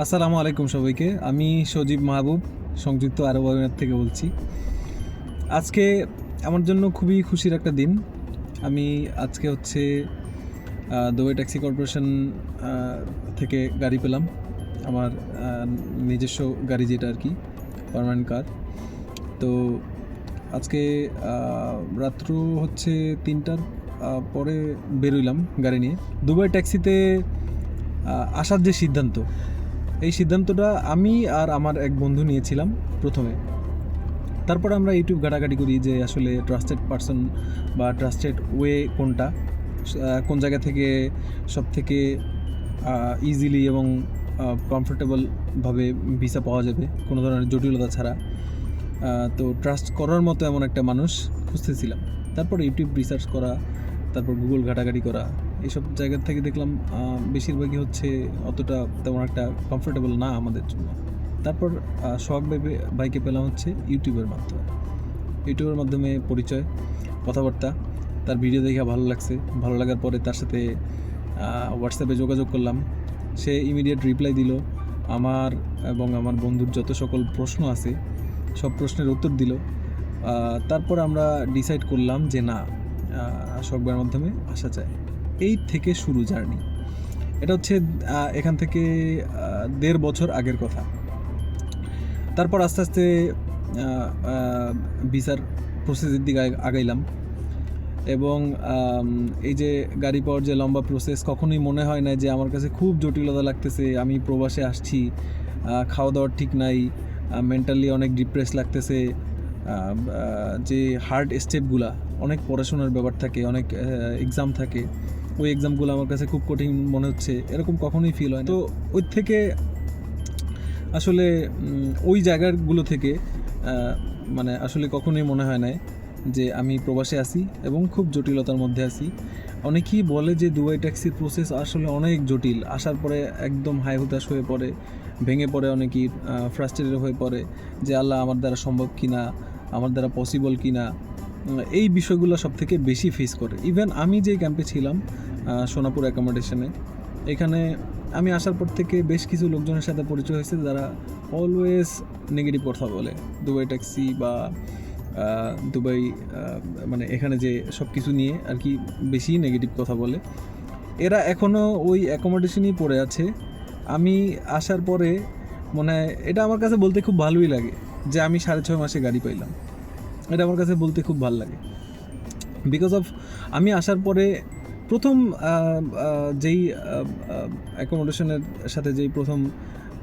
আসসালামু আলাইকুম সবাইকে। আমি সজীব মাহবুব, সংযুক্ত আরব আমিরাত থেকে বলছি। আজকে আমার জন্য খুবই খুশির একটা দিন। আমি আজকে হচ্ছে দুবাই ট্যাক্সি কর্পোরেশন থেকে গাড়ি পেলাম। আমার নিজস্ব গাড়ি যেটা আর কি, পারমানেন্ট কার। তো আজকে রাত্র হচ্ছে তিনটার পরে বেরোইলাম গাড়ি নিয়ে। দুবাই ট্যাক্সিতে আসার যে সিদ্ধান্ত এই সিদ্ধান্তটা আমি আর আমার এক বন্ধু নিয়েছিলাম প্রথমে। তারপর আমরা ইউটিউব ঘাটাঘাটি করি যে আসলে ট্রাস্টেড পারসন বা ট্রাস্টেড ওয়ে কোনটা কোন জায়গা থেকে সব থেকে ইজিলি এবং কমফোর্টেবলভাবে ভিসা পাওয়া যাবে, কোনো ধরনের জটিলতা ছাড়া। তো ট্রাস্ট করার মতো এমন একটা মানুষ খুঁজতেছিলাম। তারপর ইউটিউব রিসার্চ করা, তারপর গুগল ঘাটাঘাটি করা এইসব জায়গা থেকে দেখলাম বেশিরভাগই হচ্ছে অতটা তেমন একটা কমফোর্টেবল না আমাদের জন্য। তারপর শখ ভেবে বাইকে পেলাম হচ্ছে ইউটিউবের মাধ্যমে। ইউটিউবের মাধ্যমে পরিচয়, কথাবার্তা, তার ভিডিও দেখে ভালো লাগছে। ভালো লাগার পরে তার সাথে হোয়াটসঅ্যাপে যোগাযোগ করলাম। সে ইমিডিয়েট রিপ্লাই দিল। আমার এবং আমার বন্ধুর যত সকল প্রশ্ন আছে, সব প্রশ্নের উত্তর দিল। তারপর আমরা ডিসাইড করলাম যে না শখবার মাধ্যমে আসা যায়। এই থেকে শুরু জার্নি। এটা হচ্ছে এখান থেকে দেড় বছর আগের কথা। তারপর আস্তে আস্তে ভিসার প্রসেসের দিকে আগাইলাম। এবং এই যে গাড়ি পাওয়ার যে লম্বা প্রসেস কখনোই মনে হয় না যে আমার কাছে খুব জটিলতা লাগতেছে, আমি প্রবাসে আসছি খাওয়া দাওয়ার ঠিক নাই মেন্টালি অনেক ডিপ্রেস লাগতেছে যে হার্ড স্টেপগুলা অনেক পড়াশোনার ব্যাপার থাকে, অনেক এক্সাম থাকে। ওই এক্সামগুলো আমার কাছে খুব কঠিন মনে হচ্ছে এরকম কখনোই ফিল হয় তো ওই থেকে আসলে ওই জায়গাগুলো থেকে মানে আসলে কখনোই মনে হয় না যে আমি প্রবাসে আছি এবং খুব জটিলতার মধ্যে আছি। অনেকেই বলে যে দুবাই ট্যাক্সির প্রসেস আসলে অনেক জটিল আসার পরে একদম হাই হুতাশ হয়ে পড়ে ভেঙে পড়ে অনেকেই ফ্রাস্ট্রেটেড হয়ে পড়ে যে আল্লাহ আমার দ্বারা সম্ভব কিনা আমার দ্বারা পসিবল কিনা। উম, এই বিষয়গুলো সব থেকে বেশি ফেস করে। ইভেন আমি যে ক্যাম্পে ছিলাম সোনাপুর অ্যাকোমোডেশনে এখানে আমি আসার পর থেকে বেশ কিছু লোকজনের সাথে পরিচয় হয়েছে যারা অলওয়েজ নেগেটিভ কথা বলে। দুবাই ট্যাক্সি বা দুবাই মানে এখানে যে সব কিছু নিয়ে আর কি বেশি নেগেটিভ কথা বলে। এরা এখনও ওই অ্যাকোমোডেশনই পড়ে আছে। আমি আসার পরে মানে এটা আমার কাছে বলতে খুব ভালোই লাগে যে আমি সাড়ে ছয় মাসে গাড়ি পাইলাম। এটা আমার কাছে বলতে খুব ভালো লাগে। বিকজ অফ আমি আসার পরে প্রথম যেই অ্যাকোমোডেশনের সাথে যেই প্রথম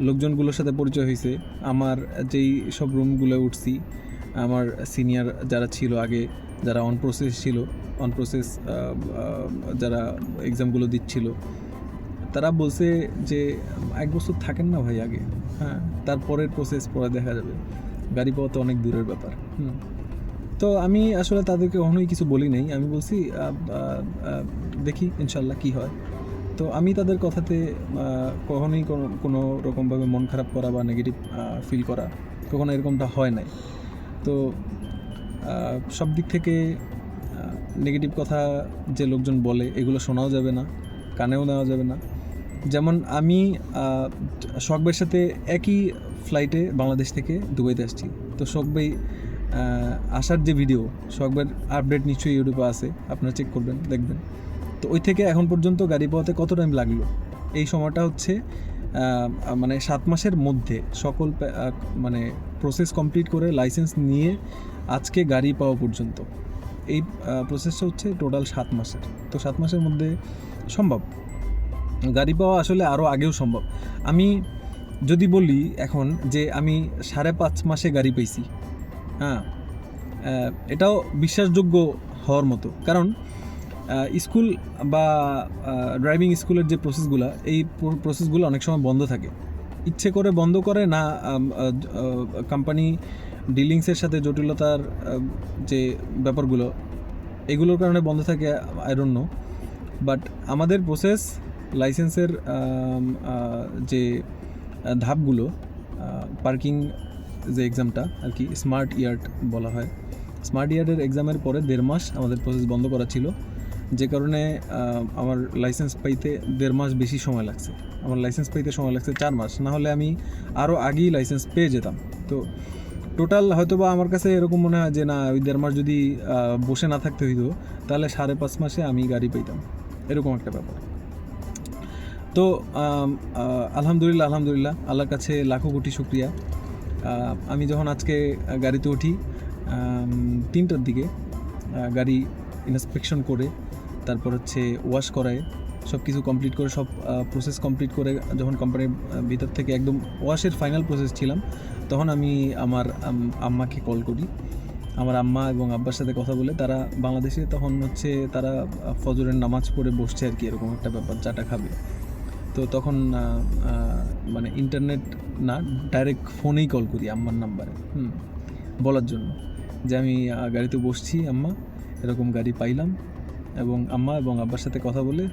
লোকজনগুলোর সাথে পরিচয় হয়েছে আমার যেই সব রুমগুলো উঠছি, আমার সিনিয়র যারা ছিল আগে, যারা অন প্রসেস ছিল অন প্রসেস যারা এক্সামগুলো দিচ্ছিল, তারা বলছে যে, এক বছর থাকেন না ভাই আগে হ্যাঁ তারপরের প্রসেস পরে দেখা যাবে। গাড়ি পাওয়া তো অনেক দূরের ব্যাপার, হুম। তো আমি আসলে তাদেরকে কখনোই কিছু বলি নাই। আমি বলছি দেখি ইনশাল্লাহ কি হয়। তো আমি তাদের কথাতে কখনোই কোনো কোনো রকমভাবে মন খারাপ করা বা নেগেটিভ ফিল করা কখনো এরকমটা হয় নাই। তো সব দিক থেকে নেগেটিভ কথা যে লোকজন বলে, এগুলো শোনাও যাবে না, কানেও নেওয়া যাবে না। যেমন আমি শখবের সাথে একই ফ্লাইটে বাংলাদেশ থেকে দুবাইতে আসছি। তো শখবাই আসার যে ভিডিও শখবের আপডেট নিশ্চয়ই ইউটিউবে আছে, আপনারা চেক করবেন, দেখবেন। তো ওই থেকে এখন পর্যন্ত গাড়ি পাওয়াতে কত টাইম লাগল? এই সময়টা হচ্ছে মানে সাত মাসের মধ্যে সকল মানে প্রসেস কমপ্লিট করে লাইসেন্স নিয়ে আজকে গাড়ি পাওয়া পর্যন্ত। এই প্রসেসটা হচ্ছে টোটাল সাত মাসের। তো সাত মাসের মধ্যে সম্ভব। গাড়ি পাওয়া আসলে আরও আগেও সম্ভব। আমি যদি বলি এখন যে আমি সাড়ে পাঁচ মাসে গাড়ি পেয়েছি হ্যাঁ এটাও বিশ্বাসযোগ্য হওয়ার মতো। কারণ স্কুল বা ড্রাইভিং স্কুলের যে প্রসেসগুলো এই প্রসেসগুলো অনেক সময় বন্ধ থাকে। ইচ্ছে করে বন্ধ করে না কোম্পানি ডিলিংসের সাথে জটিলতার যে ব্যাপারগুলো, এগুলোর কারণে বন্ধ থাকে আইরন নো বাট আমাদের প্রসেস লাইসেন্সের যে ধাপগুলো পার্কিং যে এক্সামটা আর কি স্মার্ট ইয়ার্ড বলা হয়। স্মার্ট ইয়ার্ডের এক্সামের পরে দেড় মাস আমাদের প্রসেস বন্ধ করা ছিল। যে কারণে আমার লাইসেন্স পাইতে দেড় মাস বেশি সময় লাগছে। আমার লাইসেন্স পাইতে সময় লাগছে চার মাস। না হলে আমি আরও আগেই লাইসেন্স পেয়ে যেতাম। তো টোটাল হয়তো বা আমার কাছে এরকম মনে হয় যে, না, ওই দেড় মাস যদি বসে না থাকতে হইতো, তাহলে সাড়ে পাঁচ মাসে আমি গাড়ি পেতাম এরকম একটা ব্যাপার। তো আলহামদুলিল্লাহ আলহামদুলিল্লাহ, আল্লাহর কাছে লাখো কোটি শুক্রিয়া। আমি যখন আজকে গাড়িতে উঠি তিনটার দিকে গাড়ি ইন্সপেকশন করে, তারপর হচ্ছে ওয়াশ করায় সব কিছু কমপ্লিট করে, সব প্রসেস কমপ্লিট করে যখন কোম্পানির ভিতর থেকে একদম ওয়াশের ফাইনাল প্রসেস ছিলাম, তখন আমি আমার আম্মাকে কল করি। আমার আম্মা এবং আব্বার সাথে কথা বলে, তারা বাংলাদেশে তখন হচ্ছে তারা ফজরের নামাজ পড়ে বসছে আর কি, এরকম একটা ব্যাপার, চাটা খাবে। তো তখন মানে ইন্টারনেট না ডাইরেক্ট ফোনেই কল করি আম্মার নাম্বারে হুম, বলার জন্য। যে আমি গাড়িতে বসছি আম্মা, এরকম গাড়ি পাইলাম এবং আম্মা এবং আব্বার সাথে কথা বলে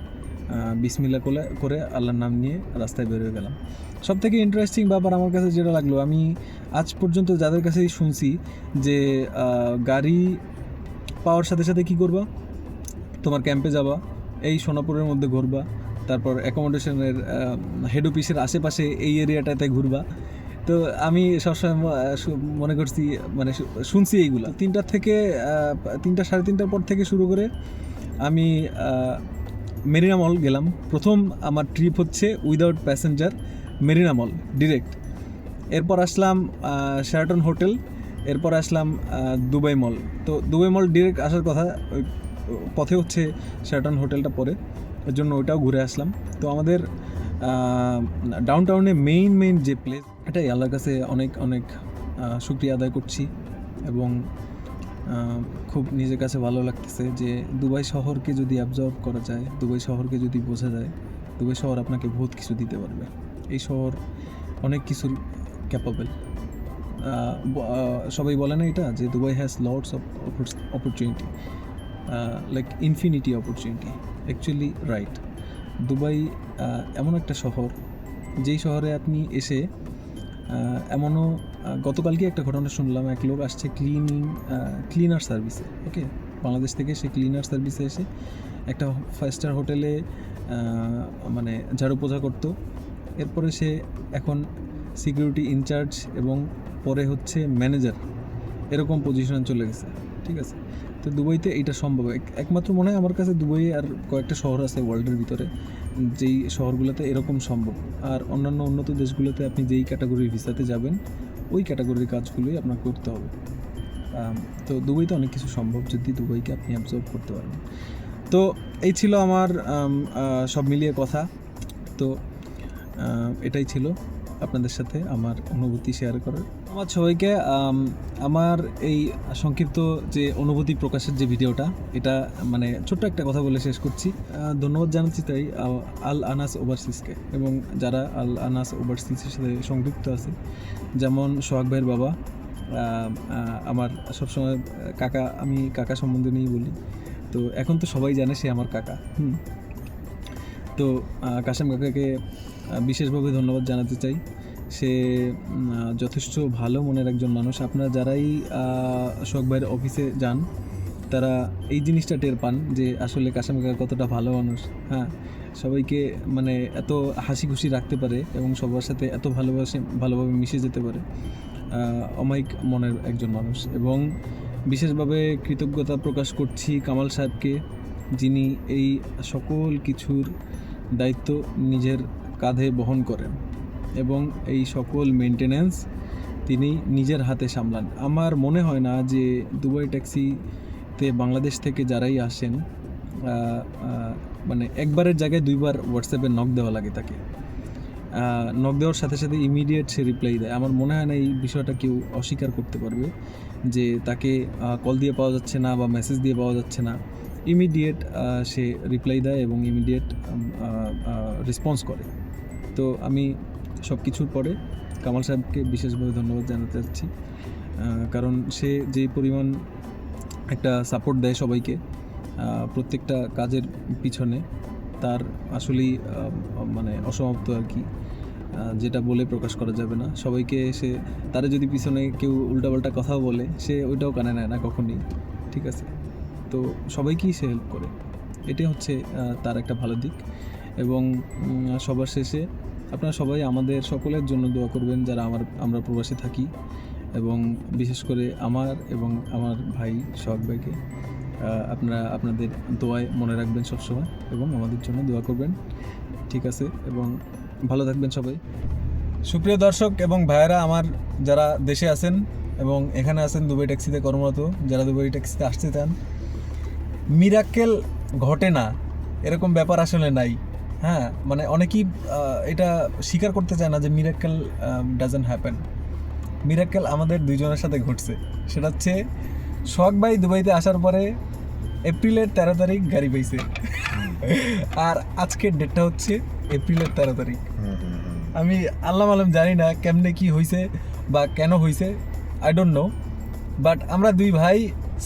বিসমিল্লা করে করে আল্লাহর নাম নিয়ে রাস্তায় বের হয়ে গেলাম। সব থেকে ইন্টারেস্টিং ব্যাপার আমার কাছে যেটা লাগল, আমি আজ পর্যন্ত যাদের কাছেই শুনছি যে গাড়ি পাওয়ার সাথে সাথে কি করবা? তোমার ক্যাম্পে যাবা, এই সোনাপুরের মধ্যে ঘুরবা তারপর অ্যাকোমোডেশনের হেড অফিসের আশেপাশে এই এরিয়াটাতে ঘুরবা। তো আমি সবসময় মনে করছি মানে শুনছি এইগুলো। তিনটা থেকে তিনটা, সাড়ে তিনটার পর থেকে শুরু করে আমি মেরিনা মল গেলাম। প্রথম আমার ট্রিপ হচ্ছে without passenger Marina Mall direct এরপর আসলাম শেরাটন হোটেল এরপর আসলাম দুবাই মল। তো দুবাই মল ডিরেক্ট আসার কথা পথে হচ্ছে শেরাটন হোটেলটা পরে। এর জন্য ওইটাও ঘুরে আসলাম। তো আমাদের ডাউন টাউনে মেইন মেইন যে প্লেস এটাই আল্লাহর কাছে অনেক অনেক শুক্রিয়া আদায় করছি এবং খুব নিজের কাছে ভালো লাগতেছে যে দুবাই শহরকে যদি অ্যাবজর্ব করা যায়, দুবাই শহরকে যদি বোঝা যায়, দুবাই শহর আপনাকে বহুত কিছু দিতে পারবে। এই শহর অনেক কিছুর ক্যাপাবেল সবাই বলে না এটা যে Dubai has lots of opportunity like infinity opportunity actually right Dubai এমন একটা শহর যেই শহরে আপনি এসে এমনও আহ, গতকালকে একটা ঘটনা শুনলাম এক লোক আসছে ক্লিনিং ক্লিনার সার্ভিসে ওকে বাংলাদেশ থেকে সে ক্লিনার সার্ভিসে এসে একটা ফাইভ স্টার হোটেলে মানে ঝাড়ু পোছা করতো। এরপরে সে এখন সিকিউরিটি ইনচার্জ এবং পরে হচ্ছে ম্যানেজার এরকম পজিশনে চলে গেছে ঠিক আছে? তো দুবাইতে এটা সম্ভব। এক- একমাত্র মনে হয় আমার কাছে দুবাই আর কয়েকটা শহর আছে ওয়ার্ল্ডের ভিতরে, যেই শহরগুলোতে এরকম সম্ভব। আর অন্যান্য উন্নত দেশগুলোতে আপনি যেই ক্যাটাগরির ভিসাতে যাবেন, ওই ক্যাটাগরির কাজগুলোই আপনার করতে হবে। তো দুবাইতে অনেক কিছু সম্ভব যদি দুবাইকে আপনি অ্যাবজর্ব করতে পারেন। তো এই ছিল আমার সব মিলিয়ে কথা। তো এটাই ছিল। আপনাদের সাথে আমার অনুভূতি শেয়ার করার। আমার সবাইকে আমার এই সংক্ষিপ্ত যে অনুভূতি প্রকাশের যে ভিডিওটা, এটা মানে ছোট্ট একটা কথা বলে শেষ করছি। ধন্যবাদ জানাচ্ছি তাই আল আনাস ওভারসিজকে এবং যারা আল আনাস ওভারসিজের সাথে সংযুক্ত আছে, যেমন সোহাগ ভাইয়ের বাবা আমার সবসময় কাকা, আমি কাকা সম্বন্ধে নিয়েই বলি। তো এখন তো সবাই জানে সে আমার কাকা, হুম। তো কাশেম কাকাকে বিশেষভাবে ধন্যবাদ জানাতে চাই। সে যথেষ্ট ভালো মনের একজন মানুষ। আপনারা যারাই শোক ভাইয়ের অফিসে যান, তারা এই জিনিসটা টের পান যে আসলে কাশেম কাকা কতটা ভালো মানুষ। হ্যাঁ সবাইকে মানে এত হাসি খুশি রাখতে পারে এবং সবার সাথে এত ভালোবাসে, ভালোভাবে মিশে যেতে পারে অমায়িক মনের একজন মানুষ। এবং বিশেষভাবে কৃতজ্ঞতা প্রকাশ করছি কামাল সাহেবকে, যিনি এই সকল কিছুর দায়িত্ব নিজের কাঁধে বহন করেন এবং এই সকল মেনটেনেন্স তিনি নিজের হাতে সামলান। আমার মনে হয় না যে দুবাই ট্যাক্সিতে বাংলাদেশ থেকে যারাই আসেন মানে একবারের জায়গায় দুইবার হোয়াটসঅ্যাপে নক দেওয়া লাগে তাকে। নক দেওয়ার সাথে সাথে ইমিডিয়েট সে রিপ্লাই দেয়। আমার মনে হয় না এই বিষয়টা কেউ অস্বীকার করতে পারবে যে তাকে কল দিয়ে পাওয়া যাচ্ছে না বা মেসেজ দিয়ে পাওয়া যাচ্ছে না। ইমিডিয়েট সে রিপ্লাই দেয় এবং ইমিডিয়েট রেসপন্স করে। তো আমি সব কিছুর পরে কামাল সাহেবকে বিশেষভাবে ধন্যবাদ জানাতে চাচ্ছি কারণ সে যে পরিমাণ একটা সাপোর্ট দেয় সবাইকে প্রত্যেকটা কাজের পিছনে, তার আসলেই মানে অসমাপ্ত আর কি যেটা বলে প্রকাশ করা যাবে না। সবাইকে সে, তারা যদি পিছনে কেউ উল্টাপাল্টা কথাও বলে, সে ওইটাও কানে নেয় না কখনই, ঠিক আছে? তো সবাইকেই সে হেল্প করে। এটাই হচ্ছে তার একটা ভালো দিক এবং সবার শেষে আপনারা সবাই আমাদের সকলের জন্য দোয়া করবেন যারা আমার, আমরা প্রবাসে থাকি এবং বিশেষ করে আমার এবং আমার ভাই সোহাগ ভাইকে আপনারা আপনাদের দোয়ায় মনে রাখবেন সবসময় এবং আমাদের জন্য দোয়া করবেন। ঠিক আছে, এবং ভালো থাকবেন সবাই। সুপ্রিয় দর্শক এবং ভাইয়েরা, আমার যারা দেশে আছেন এবং এখানে আছেন দুবাই ট্যাক্সিতে কর্মরত, যারা দুবাই ট্যাক্সিতে আসতে চান, মিরাক্কেল ঘটে না, এরকম ব্যাপার আসলে নাই। হ্যাঁ মানে অনেকেই এটা স্বীকার করতে চায় না যে মিরাক্কেল ডাজেন্ট হ্যাপেন মিরাক্কেল আমাদের দুইজনের সাথে ঘটছে। সেটা হচ্ছে শখ ভাই দুবাইতে আসার পরে এপ্রিলের তেরো তারিখ গাড়ি পাইছে। আর আজকের ডেটটা হচ্ছে এপ্রিলের তেরো তারিখ। আমি আল্লাহ আলম জানি না কেমনে কি হয়েছে বা কেন হয়েছে আই ডোন্ট নো বাট আমরা দুই ভাই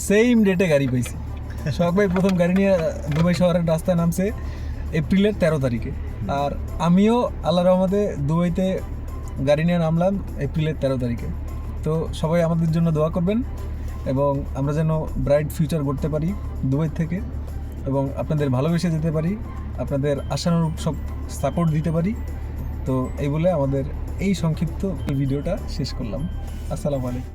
সেম ডেটে গাড়ি পাইছি। শখ ভাই প্রথম গাড়ি নিয়ে দুবাই শহরের রাস্তায় নামছে। এপ্রিলের তেরো তারিখে। আর আমিও আল্লাহ রহমতে দুবাইতে গাড়ি নিয়ে নামলাম এপ্রিলের তেরো তারিখে। তো সবাই আমাদের জন্য দোয়া করবেন এবং আমরা যেন ব্রাইট ফিউচার করতে পারি দুবাই থেকে এবং আপনাদের ভালোবেসে যেতে পারি, আপনাদের আশানুরূপ সব সাপোর্ট দিতে পারি। তো এই বলে আমাদের এই সংক্ষিপ্ত ভিডিওটা শেষ করলাম। আসসালামু আলাইকুম।